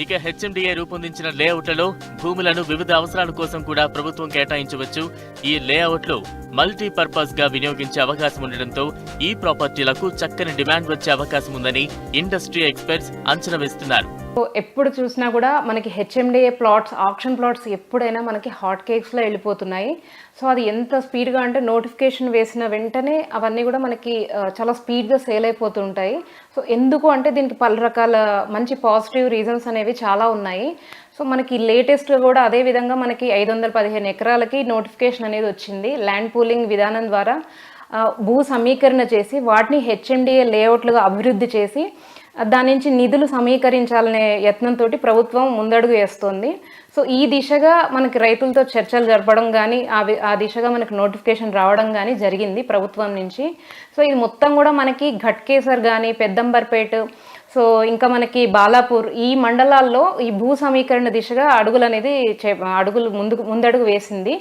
ఇక హెచ్ఎండిఏ రూపొందించిన లేఅవుట్లలో భూములను వివిధ అవసరాల కోసం కూడా ప్రభుత్వం కేటాయించవచ్చు. ఈ లేఅవుట్లు మల్టీపర్పస్గా వినియోగించే అవకాశం ఉండడంతో ఈ ప్రాపర్టీలకు చక్కని డిమాండ్ వచ్చే అవకాశం ఉందని ఇండస్ట్రీ ఎక్స్పర్ట్స్ అంచనా వేస్తున్నారు. సో ఎప్పుడు చూసినా కూడా మనకి హెచ్ఎండిఏ ప్లాట్స్ ఆప్షన్ ప్లాట్స్ ఎప్పుడైనా మనకి హాట్ కేక్స్లో వెళ్ళిపోతున్నాయి. సో అది ఎంత స్పీడ్గా అంటే నోటిఫికేషన్ వేసిన వెంటనే అవన్నీ కూడా మనకి చాలా స్పీడ్గా సేల్ అయిపోతుంటాయి. సో ఎందుకు అంటే దీనికి పలు రకాల మంచి పాజిటివ్ రీజన్స్ అనేవి చాలా ఉన్నాయి. సో మనకి లేటెస్ట్గా కూడా అదే విధంగా మనకి ఐదు వందల పదిహేను ఎకరాలకి నోటిఫికేషన్ అనేది వచ్చింది. ల్యాండ్ కూలింగ్ విధానం ద్వారా భూ సమీకరణ చేసి వాటిని హెచ్ఎండిఏ లేఅవుట్లుగా అభివృద్ధి చేసి దాని నుంచి నిధులు సమీకరించాలనే యత్నంతో ప్రభుత్వం ముందడుగు వేస్తోంది. సో ఈ దిశగా మనకి రైతులతో చర్చలు జరపడం కానీ ఆ ఆ దిశగా మనకి నోటిఫికేషన్ రావడం కానీ జరిగింది ప్రభుత్వం నుంచి. సో ఇది మొత్తం కూడా మనకి ఘట్కేసర్ కానీ పెద్దంబర్పేట సో ఇంకా మనకి బాలాపూర్ ఈ మండలాల్లో ఈ భూ సమీకరణ దిశగా అడుగులు అనేది చే- అడుగులు ముందుకు ముందడుగు వేసింది.